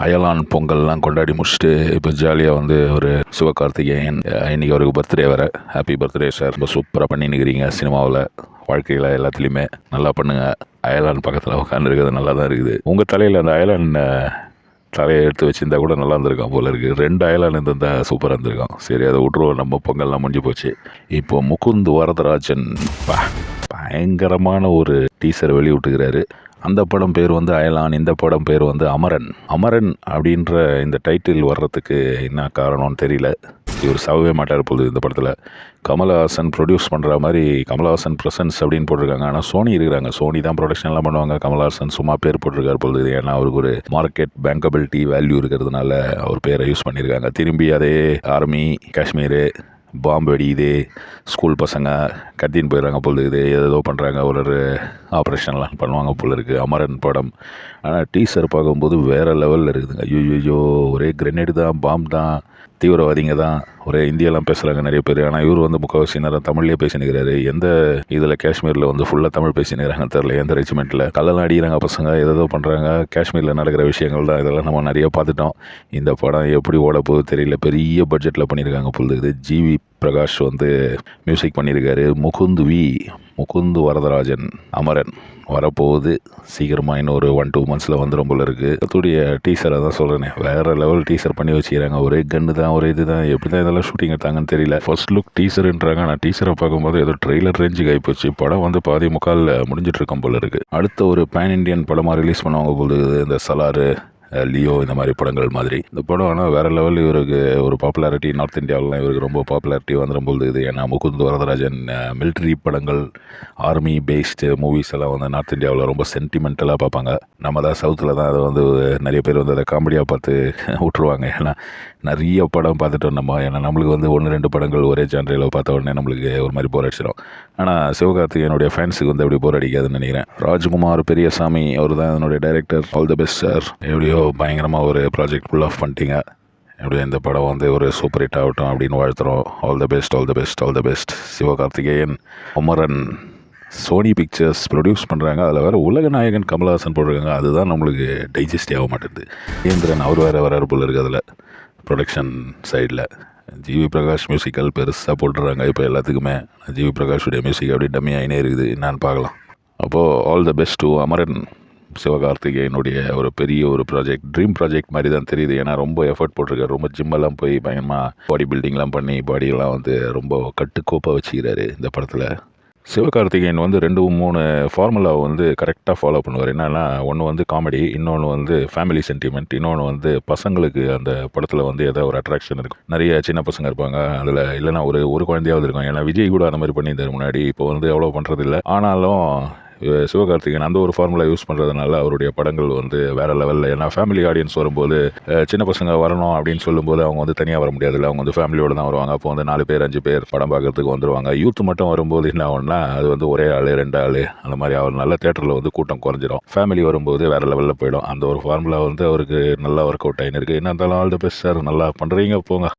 அயலான் பொங்கல்லாம் கொண்டாடி முடிச்சுட்டு இப்போ ஜாலியாக வந்து ஒரு சிவகார்த்திகேயன் அஹ், இன்னைக்கு அவருக்கு பர்த்டே வர ஹாப்பி பர்த்டே சார் ரொம்ப சூப்பராக பண்ணின்னுக்கிறீங்க சினிமாவில் வாழ்க்கையில் எல்லாத்துலேயுமே. நல்லா பண்ணுங்கள் அயலான் பக்கத்தில் உட்காந்துருக்கிறது நல்லா தான் இருக்குது. உங்கள் தலையில் அந்த அயலான் தலையை எடுத்து வச்சிருந்தா கூட நல்லா இருந்திருக்கும் போல இருக்குது ரெண்டு அயலான் இருந்திருந்தா சூப்பராக இருந்திருக்கும். சரி அதை விட்ருவோம் நம்ம பொங்கல்லாம் முடிஞ்சு போச்சு. இப்போ முகுந்த் வரதராஜன் பயங்கரமான ஒரு டீசர் வெளியிட்டுக்கிறாரு. அந்த படம் பேர் வந்து அயலான் இந்த படம் பேர் வந்து அமரன். அமரன் அப்படின்ற இந்த டைட்டில் வர்றதுக்கு என்ன காரணம்னு தெரியல. இவர் சாகவே மாட்டார் போகுது இந்த படத்தில். கமலஹாசன் ப்ரொடியூஸ் பண்ணுற மாதிரி கமலஹாசன் ப்ரெசன்ஸ் அப்படின்னு போட்டிருக்காங்க. ஆனால் சோனி இருக்கிறாங்க. சோனி தான் ப்ரொடக்ஷன்லாம் பண்ணுவாங்க. கமலஹாசன் சும்மா பேர் போட்டிருக்காரு பொழுது ஏன்னா அவருக்கு ஒரு மார்க்கெட் பேங்கபிலிட்டி வேல்யூ இருக்கிறதுனால அவர் பேரை யூஸ் பண்ணியிருக்காங்க. திரும்பி அதே ஆர்மி காஷ்மீர் பாம்பு வெடியுது ஸ்கூல் பசங்க கத்தின்னு போயிடுறாங்க பொழுது இருக்குது. ஏதோ பண்ணுறாங்க ஒரு ஒரு ஆப்ரேஷன்லாம் பண்ணுவாங்க போல இருக்குது. அமரன் படம். ஆனால் டீசர் பார்க்கும்போது வேறு லெவலில் இருக்குதுங்க. ஐயோ ஒரே கிரெனேடு தான் பாம்பு தான். தீவிரவாதிங்க தான். ஒரே இந்தியெல்லாம் பேசுகிறாங்க நிறைய பேர். ஆனால் இவர் வந்து முக்கால்வாசி நேரம் தமிழ்லேயே பேசினுக்கிறாரு. எந்த இதில் காஷ்மீரில் வந்து ஃபுல்லாக தமிழ் பேசினுக்கிறாங்கன்னு தெரில எந்த ரெஜிமெண்ட்டில் கல்லெல்லாம் அடிக்கிறாங்க பசங்க. ஏதோ பண்ணுறாங்க காஷ்மீரில் நடக்கிற விஷயங்கள் தான். இதெல்லாம் நம்ம நிறைய பார்த்துட்டோம். இந்த படம் எப்படி ஓட போகுது தெரியல. பெரிய பட்ஜெட்டில் பண்ணியிருக்காங்க பொழுது ஜிவி பிரகாஷ் வந்து மியூசிக் பண்ணியிருக்காரு முகுந்த் வி. முகுந்த் வரதராஜன். அமரன். வரப்போகுது. சீக்கிரமாக இன்னும் ஒரு ஒன் டூ மந்த்ஸில் வந்துடும் போல இருக்குது அதோடைய டீசரை தான் சொல்கிறேனே வேறு லெவல் டீசர் பண்ணி வச்சுக்கிறாங்க. ஒரே கன்று தான் ஒரே இது தான். எப்படி தான் இதெல்லாம் ஷூட்டிங் எடுத்தாங்கன்னு தெரியல. ஃபர்ஸ்ட் லுக் டீசருன்றாங்க ஆனால் டீசரை பார்க்கும்போது ஏதோ ட்ரெய்லர் ரேஞ்சுக்கு ஆகிப்போச்சு. படம் வந்து பாதி முக்கால் முடிஞ்சிட்டு இருக்கும் போல இருக்குது அடுத்த ஒரு பேன் இண்டியன் படமாக ரிலீஸ் பண்ணுவாங்க போல இந்த சலாறு லியோ இந்த மாதிரி படங்கள் மாதிரி. இந்த படம் ஆனால் வேறு லெவல் இவருக்கு ஒரு பாப்புலாரிட்டி நார்த் இந்தியாவிலாம் இவருக்கு ரொம்ப பாப்புலாரிட்டி வந்துடும் போது இது. ஏன்னா முகுந்த் வரதராஜன் மிலிட்ரி படங்கள் ஆர்மி பேஸ்டு மூவிஸ் எல்லாம் வந்து நார்த் இந்தியாவில் ரொம்ப சென்டிமெண்டலாக பார்ப்பாங்க. நம்ம தான் சவுத்தில் தான் அதை வந்து நிறைய பேர் வந்து அதை காமெடியாக பார்த்து விட்ருவாங்க ஏன்னா நிறைய படம் பார்த்துட்டோம் நம்ம ஏன்னா நம்மளுக்கு வந்து ஒன்று ரெண்டு படங்கள் ஒரே ஜான்ரையில் பார்த்த உடனே நம்மளுக்கு ஒரு மாதிரி போர் அடிச்சிடும் ஆனால் சிவகார்த்திகேயனுடைய ஃபேன்ஸுக்கு வந்து அப்படி போர் அடிக்காதுன்னு நினைக்கிறேன். ராஜ்குமார் பெரியசாமி அவர் தான் என்னுடைய director all the best sir எப்படியோ ஸோ பயங்கரமாக ஒரு ப்ராஜெக்ட் ஃபுல் ஆஃப் பண்ணிட்டீங்க எப்படியும் இந்த படம் வந்து ஒரு சூப்பர் ஹிட் ஆகட்டும் அப்படின்னு வாழ்த்துறோம். All the best all the best all the best Sivakarthikeyan Amaran Sony pictures produce பண்ணுறாங்க அதில் வேறு உலக நாயகன் கமல்ஹாசன் போட்டிருக்காங்க. அதுதான் நம்மளுக்கு டைஜஸ்டே ஆக மாட்டேங்குது. இயந்திரன் அவர் வேறு வராரு போல் இருக்குது அதில். ப்ரொடக்ஷன் சைடில் ஜிவி பிரகாஷ் மியூசிக்கல் பெருசாக போட்டுறாங்க. இப்போ எல்லாத்துக்குமே ஜிவி பிரகாஷுடைய மியூசிக் அப்படி டம்மி ஆகினே இருக்குது. என்னான்னு பார்க்கலாம். அப்போது all the best to Amaran. சிவகார்த்திகேயனுடைய ஒரு பெரிய ஒரு ப்ராஜெக்ட் ட்ரீம் ப்ராஜெக்ட் மாதிரி தான் தெரியுது. ஏன்னா ரொம்ப எஃபர்ட் போட்டிருக்காரு. ரொம்ப ஜிம்மெல்லாம் போய் பயங்கரமாக பாடி பில்டிங்லாம் பண்ணி பாடியெல்லாம் வந்து ரொம்ப கட்டுக்கோப்பாக வச்சுக்கிறாரு இந்த படத்தில். சிவகார்த்திகேயன் வந்து ரெண்டு மூணு ஃபார்முலாவை வந்து கரெக்டாக ஃபாலோ பண்ணுவார். என்னன்னா ஒன்று வந்து காமெடி இன்னொன்று வந்து ஃபேமிலி சென்டிமெண்ட் இன்னொன்று வந்து பசங்களுக்கு அந்த படத்தில் வந்து ஏதோ ஒரு அட்ராக்ஷன் இருக்கும். நிறைய சின்ன பசங்க இருப்பாங்க. அதில் இல்லைன்னா ஒரு ஒரு குழந்தையாவது இருக்கும். ஏன்னா விஜய் கூட அந்த மாதிரி பண்ணியிருந்தார் முன்னாடி. இப்போ வந்து அவ்வளோ பண்ணுறதில்ல ஆனாலும் சிவகார்த்திகேயன் அந்த ஒரு ஃபார்முலா யூஸ் பண்ணுறதுனால அவருடைய படங்கள் வந்து வேறு லெவலில் ஏன்னா ஃபேமிலி ஆடியன்ஸ் வரும்போது சின்ன பசங்க வரணும் அப்படின்னு சொல்லும்போது அவங்க வந்து தனியாக வர முடியாதுல்ல அவங்க வந்து ஃபேமிலியோடு தான் வருவாங்க. அப்போ வந்து நாலு பேர் அஞ்சு பேர் படம் பார்க்கறதுக்கு வந்துருவாங்க. யூத் மட்டும் வரும்போது என்ன ஆகும்னா அது வந்து ஒரே ஆள் ரெண்டு ஆள் அந்த மாதிரி அவர் நல்ல தேட்டரில் வந்து கூட்டம் குறைஞ்சிரும். ஃபேமிலி வரும்போது வேறு லெவலில் போயிடும். அந்த ஒரு ஃபார்முலா வந்து அவருக்கு நல்லா ஒர்க் அவுட் ஆகினிருக்கு என்ன இருந்தாலும் ஆல் தி பெஸ்ட் சார் நல்லா பண்ணுறீங்க போங்க.